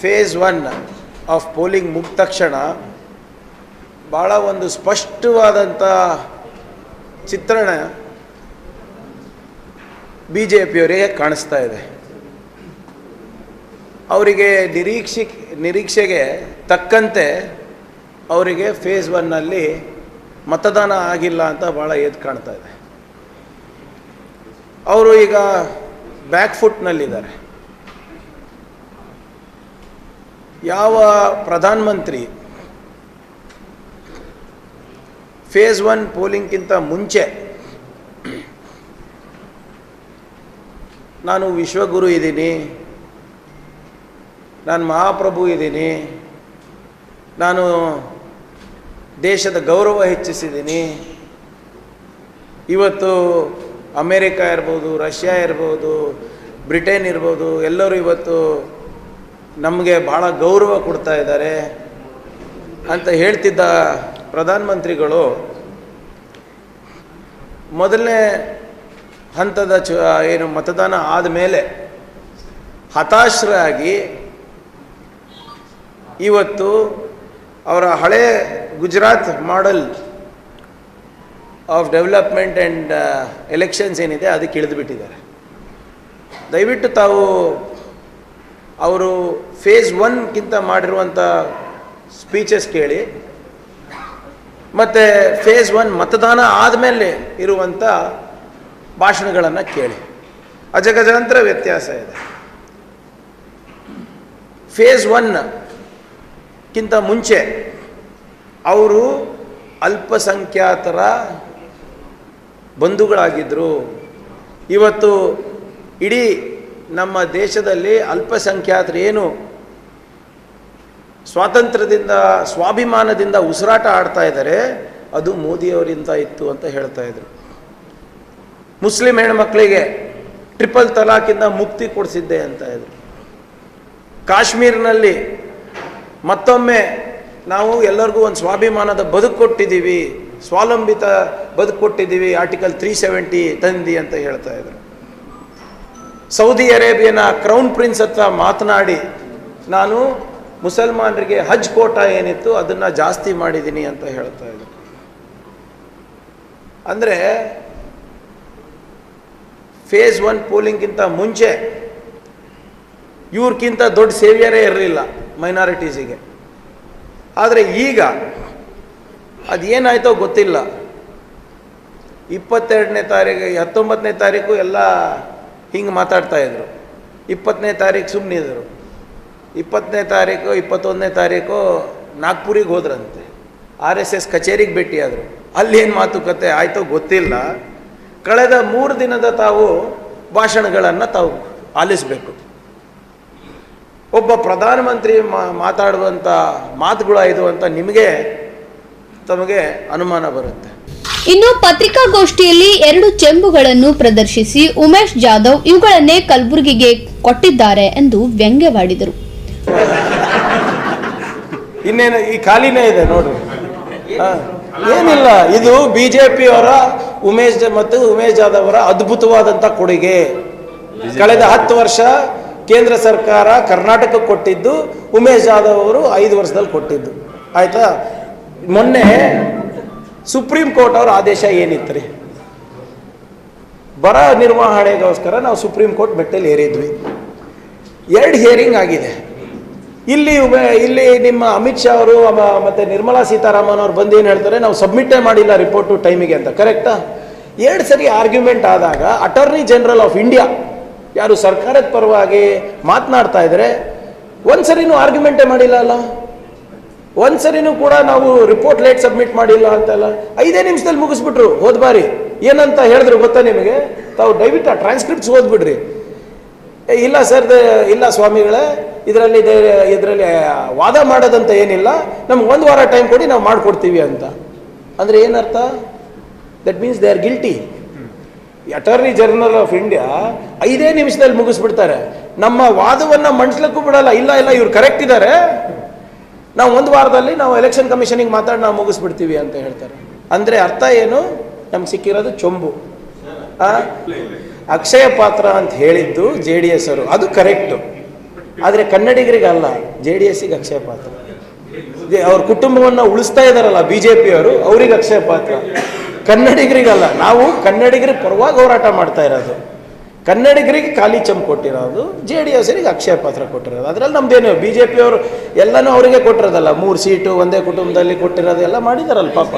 Phase one of polling ಮುಗಿದ ತಕ್ಷಣ ಭಾಳ ಒಂದು ಸ್ಪಷ್ಟವಾದಂಥ ಚಿತ್ರಣ ಬಿ ಜೆ ಪಿಯವರಿಗೆ ಕಾಣಿಸ್ತಾ ಇದೆ. ಅವರಿಗೆ ನಿರೀಕ್ಷೆ, ನಿರೀಕ್ಷೆಗೆ ತಕ್ಕಂತೆ ಅವರಿಗೆ ಫೇಸ್ ಒನ್ನಲ್ಲಿ ಮತದಾನ ಆಗಿಲ್ಲ ಅಂತ ಭಾಳ ಎದ್ದು ಕಾಣ್ತಾ ಇದೆ. ಅವರು ಈಗ ಬ್ಯಾಕ್ ಫುಟ್ನಲ್ಲಿದ್ದಾರೆ ಯಾವ ಪ್ರಧಾನಮಂತ್ರಿ ಫೇಸ್ ಒನ್ ಪೋಲಿಂಗ್ಗಿಂತ ಮುಂಚೆ ನಾನು ವಿಶ್ವಗುರು ಇದ್ದೀನಿ, ನಾನು ಮಹಾಪ್ರಭು ಇದ್ದೀನಿ, ನಾನು ದೇಶದ ಗೌರವ ಹೆಚ್ಚಿಸಿದ್ದೀನಿ. ಇವತ್ತು ಅಮೇರಿಕಾ ಇರ್ಬೋದು, ರಷ್ಯಾ ಇರ್ಬೋದು, ಬ್ರಿಟನ್ ಇರ್ಬೋದು, ಎಲ್ಲರೂ ಇವತ್ತು ನಮಗೆ ಭಾಳ ಗೌರವ ಕೊಡ್ತಾ ಇದ್ದಾರೆ ಅಂತ ಹೇಳ್ತಿದ್ದ ಪ್ರಧಾನಮಂತ್ರಿಗಳು, ಮೊದಲನೇ ಹಂತದ ಚ ಏನು ಮತದಾನ ಆದಮೇಲೆ ಹತಾಶರಾಗಿ ಇವತ್ತು ಅವರ ಹಳೆ Gujarat model of development and elections ಏನಿದೆ ಅದಕ್ಕೆ ಇಳಿದುಬಿಟ್ಟಿದ್ದಾರೆ. ದಯವಿಟ್ಟು ತಾವು ಅವರು ಫೇಸ್ ಒನ್ಗಿಂತ ಮಾಡಿರುವಂಥ ಸ್ಪೀಚಸ್ ಕೇಳಿ, ಮತ್ತು ಫೇಸ್ ಒನ್ ಮತದಾನ ಆದಮೇಲೆ ಇರುವಂಥ ಭಾಷಣಗಳನ್ನು ಕೇಳಿ. ಅಜಗಜಾಂತರ ವ್ಯತ್ಯಾಸ ಇದೆ. ಫೇಸ್ ಒನ್ಗಿಂತ ಮುಂಚೆ ಅವರು ಅಲ್ಪಸಂಖ್ಯಾತರ ಬಂಧುಗಳಾಗಿದ್ದರು ಇವತ್ತು ಇಡೀ ನಮ್ಮ ದೇಶದಲ್ಲಿ ಅಲ್ಪಸಂಖ್ಯಾತರು ಏನು ಸ್ವಾತಂತ್ರ್ಯದಿಂದ, ಸ್ವಾಭಿಮಾನದಿಂದ ಉಸಿರಾಟ ಆಡ್ತಾ ಇದ್ದಾರೆ, ಅದು ಮೋದಿಯವರಿಂದ ಇತ್ತು ಅಂತ ಹೇಳ್ತಾ ಇದ್ರು. ಮುಸ್ಲಿಂ ಹೆಣ್ಮಕ್ಳಿಗೆ ಟ್ರಿಪಲ್ ತಲಾಕಿಂದ ಮುಕ್ತಿ ಕೊಡಿಸಿದ್ದೆ ಅಂತ ಇದ್ರು. ಕಾಶ್ಮೀರ್ನಲ್ಲಿ ಮತ್ತೊಮ್ಮೆ ನಾವು ಎಲ್ಲರಿಗೂ ಒಂದು ಸ್ವಾಭಿಮಾನದ ಬದುಕು ಕೊಟ್ಟಿದ್ದೀವಿ, ಸ್ವಾವಲಂಬಿತ ಬದುಕು ಕೊಟ್ಟಿದ್ದೀವಿ, ಆರ್ಟಿಕಲ್ ತ್ರೀ ಸೆವೆಂಟಿ ತಂದಿ ಅಂತ ಹೇಳ್ತಾ ಇದ್ರು. ಸೌದಿ ಅರೇಬಿಯನ ಕ್ರೌನ್ ಪ್ರಿನ್ಸ್ ಹತ್ರ ಮಾತನಾಡಿ, ನಾನು ಮುಸಲ್ಮಾನರಿಗೆ ಹಜ್ ಕೋಟ ಏನಿತ್ತು ಅದನ್ನು ಜಾಸ್ತಿ ಮಾಡಿದ್ದೀನಿ ಅಂತ ಹೇಳ್ತಾ ಇದ್ದೆ. ಅಂದರೆ ಫೇಸ್ ಒನ್ ಪೋಲಿಂಗ್ಗಿಂತ ಮುಂಚೆ ಇವ್ರಿಗಿಂತ ದೊಡ್ಡ ಸೇವಿಯರೇ ಇರಲಿಲ್ಲ ಮೈನಾರಿಟೀಸಿಗೆ ಆದರೆ ಈಗ ಅದೇನಾಯ್ತೋ ಗೊತ್ತಿಲ್ಲ. ಇಪ್ಪತ್ತೆರಡನೇ ತಾರೀಕು ಹತ್ತೊಂಬತ್ತನೇ ತಾರೀಕು ಎಲ್ಲ ಹಿಂಗೆ ಮಾತಾಡ್ತಾ ಇದ್ರು. ಇಪ್ಪತ್ತನೇ ತಾರೀಕು ಸುಮ್ಮನಿದ್ರು ಇಪ್ಪತ್ತನೇ ತಾರೀಕು ಇಪ್ಪತ್ತೊಂದನೇ ತಾರೀಕು ನಾಗ್ಪುರಿಗೆ ಹೋದ್ರಂತೆ. ಆರ್ ಎಸ್ ಎಸ್ ಕಚೇರಿಗೆ ಭೇಟಿಯಾದರು ಏನು ಮಾತುಕತೆ ಆಯಿತೋ ಗೊತ್ತಿಲ್ಲ. ಕಳೆದ ಮೂರು ದಿನದ ತಾವು ಭಾಷಣಗಳನ್ನು ತಾವು ಆಲಿಸಬೇಕು. ಒಬ್ಬ ಪ್ರಧಾನಮಂತ್ರಿ ಮಾತಾಡುವಂಥ ಮಾತುಗಳಾಯಿತು ಅಂತ ನಿಮಗೆ ತಮಗೆ ಅನುಮಾನ ಬರುತ್ತೆ. ಇನ್ನು ಪತ್ರಿಕಾಗೋಷ್ಠಿಯಲ್ಲಿ ಎರಡು ಚೆಂಬುಗಳನ್ನು ಪ್ರದರ್ಶಿಸಿ ಉಮೇಶ್ ಜಾಧವ್ ಇವುಗಳನ್ನೇ ಕಲಬುರಗಿಗೆ ಕೊಟ್ಟಿದ್ದಾರೆ ಎಂದು ವ್ಯಂಗ್ಯವಾಡಿದರು. ಇನ್ನೇನು ಈ ಖಾಲಿನೇ ಇದೆ ನೋಡ್ರಿ ಹಾ. ಏನಿಲ್ಲ ಇದು ಬಿಜೆಪಿ ಅವರ ಪಿಯವರ ಉಮೇಶ್ ಜ- ಮತ್ತು ಉಮೇಶ್ ಜಾಧವ್ ಅವರ ಅದ್ಭುತವಾದಂಥ ಕೊಡುಗೆ ಕಳೆದ ಹತ್ತು ವರ್ಷ ಕೇಂದ್ರ ಸರ್ಕಾರ ಕರ್ನಾಟಕಕ್ಕೆ ಕೊಟ್ಟಿದ್ದು ಉಮೇಶ್ ಜಾಧವ್ ಅವರು ಐದು ವರ್ಷದಲ್ಲಿ ಕೊಟ್ಟಿದ್ದು. ಆಯ್ತಾ? ಮೊನ್ನೆ ಸುಪ್ರೀಂ ಕೋರ್ಟ್ ಅವ್ರ ಆದೇಶ ಏನಿತ್ತು ರೀ? ಬರ ನಿರ್ವಹಣೆಗೋಸ್ಕರ ನಾವು ಸುಪ್ರೀಂ ಕೋರ್ಟ್ ಮೆಟ್ಟಲ್ಲಿ ಏರಿದ್ವಿ. ಎರಡು ಹಿಯರಿಂಗ್ ಆಗಿದೆ. ಇಲ್ಲಿ ಇಲ್ಲಿ ನಿಮ್ಮ ಅಮಿತ್ ಶಾ ಅವರು ಮತ್ತೆ ನಿರ್ಮಲಾ ಸೀತಾರಾಮನ್ ಅವ್ರು ಬಂದು ಏನು ಹೇಳ್ತಾರೆ, ನಾವು ಸಬ್ಮಿಟೇ ಮಾಡಿಲ್ಲ ರಿಪೋರ್ಟು ಟೈಮಿಗೆ ಅಂತ ಕರೆಕ್ಟಾ ಎರಡು ಸರಿ ಆರ್ಗ್ಯುಮೆಂಟ್ ಆದಾಗ ಅಟಾರ್ನಿ ಜನರಲ್ ಆಫ್ ಇಂಡಿಯಾ ಯಾರು ಸರ್ಕಾರದ ಪರವಾಗಿ ಮಾತನಾಡ್ತಾ ಇದ್ರೆ ಒಂದು ಸರಿನೂ ಆರ್ಗ್ಯುಮೆಂಟೇ ಮಾಡಿಲ್ಲ ಅಲ್ಲ? ಒಂದು ಸರಿನೂ ಕೂಡ ನಾವು ರಿಪೋರ್ಟ್ ಲೇಟ್ ಸಬ್ಮಿಟ್ ಮಾಡಿಲ್ಲ ಅಂತೆಲ್ಲ. ಐದೇ ನಿಮಿಷದಲ್ಲಿ ಮುಗಿಸ್ಬಿಟ್ರು, ಹೋದ ಬಾರಿ. ಏನಂತ ಹೇಳಿದ್ರು ಗೊತ್ತಾ ನಿಮಗೆ? ತಾವು ದಯವಿಟ್ಟು ಆ ಟ್ರಾನ್ಸ್ಕ್ರಿಪ್ಟ್ಸ್ ಓದ್ಬಿಡ್ರಿ. ಇಲ್ಲ ಸರ್ ಇಲ್ಲ ಸ್ವಾಮಿಗಳೇ, ಇದರಲ್ಲಿ ಇದರಲ್ಲಿ ವಾದ ಮಾಡೋದಂತ ಏನಿಲ್ಲ. ನಮ್ಗೆ ಒಂದು ವಾರ ಟೈಮ್ ಕೊಡಿ, ನಾವು ಮಾಡಿಕೊಡ್ತೀವಿ ಅಂತ. ಅಂದರೆ ಏನರ್ಥ? That means they are guilty attorney general of India ಐದೇ ನಿಮಿಷದಲ್ಲಿ ಮುಗಿಸ್ಬಿಡ್ತಾರೆ. ನಮ್ಮ ವಾದವನ್ನು ಮಂಡಿಸ್ಲಿಕ್ಕೂ ಬಿಡಲ್ಲ, ಇಲ್ಲ ಇಲ್ಲ, ಇವ್ರು ಕರೆಕ್ಟ್ ಇದ್ದಾರೆ ನಾವು ಒಂದು ವಾರದಲ್ಲಿ ನಾವು ಎಲೆಕ್ಷನ್ ಕಮಿಷನಿಗೆ ಮಾತಾಡಿ ನಾವು ಮುಗಿಸ್ಬಿಡ್ತೀವಿ ಅಂತ ಹೇಳ್ತಾರೆ. ಅಂದರೆ ಅರ್ಥ ಏನು? ನಮ್ಗೆ ಸಿಕ್ಕಿರೋದು ಚೊಂಬು? ಅಕ್ಷಯ ಪಾತ್ರ ಅಂತ ಹೇಳಿದ್ದು ಜೆ ಡಿ ಎಸ್ ಅವರು. ಅದು ಕರೆಕ್ಟು ಆದರೆ ಕನ್ನಡಿಗರಿಗಲ್ಲ ಜೆ ಡಿ ಎಸ್ಸಿಗೆ ಅಕ್ಷಯ ಪಾತ್ರ. ಅವ್ರ ಕುಟುಂಬವನ್ನು ಉಳಿಸ್ತಾ ಇದ್ದಾರಲ್ಲ ಬಿ ಜೆ ಪಿಯವರು ಅವ್ರಿಗೆ ಅಕ್ಷಯ ಪಾತ್ರ. ಕನ್ನಡಿಗರಿಗಲ್ಲ. ನಾವು ಕನ್ನಡಿಗರ ಪರವಾಗಿ ಹೋರಾಟ ಮಾಡ್ತಾ ಇರೋದು. ಕನ್ನಡಿಗರಿಗೆ ಖಾಲಿ ಚಂಪ್ ಕೊಟ್ಟಿರೋದು ಜೆ ಡಿ ಎಸ್ರಿಗೆ ಅಕ್ಷಯ ಪಾತ್ರ ಕೊಟ್ಟಿರೋದು. ಅದರಲ್ಲಿ ನಮ್ದೇನು ಬಿ ಜೆ ಪಿಯವರು ಎಲ್ಲನೂ ಅವರಿಗೆ ಕೊಟ್ಟಿರೋದಲ್ಲ. ಮೂರು ಸೀಟು ಒಂದೇ ಕುಟುಂಬದಲ್ಲಿ ಕೊಟ್ಟಿರೋದು ಎಲ್ಲ ಮಾಡಿದಾರಲ್ಲ ಪಾಪ.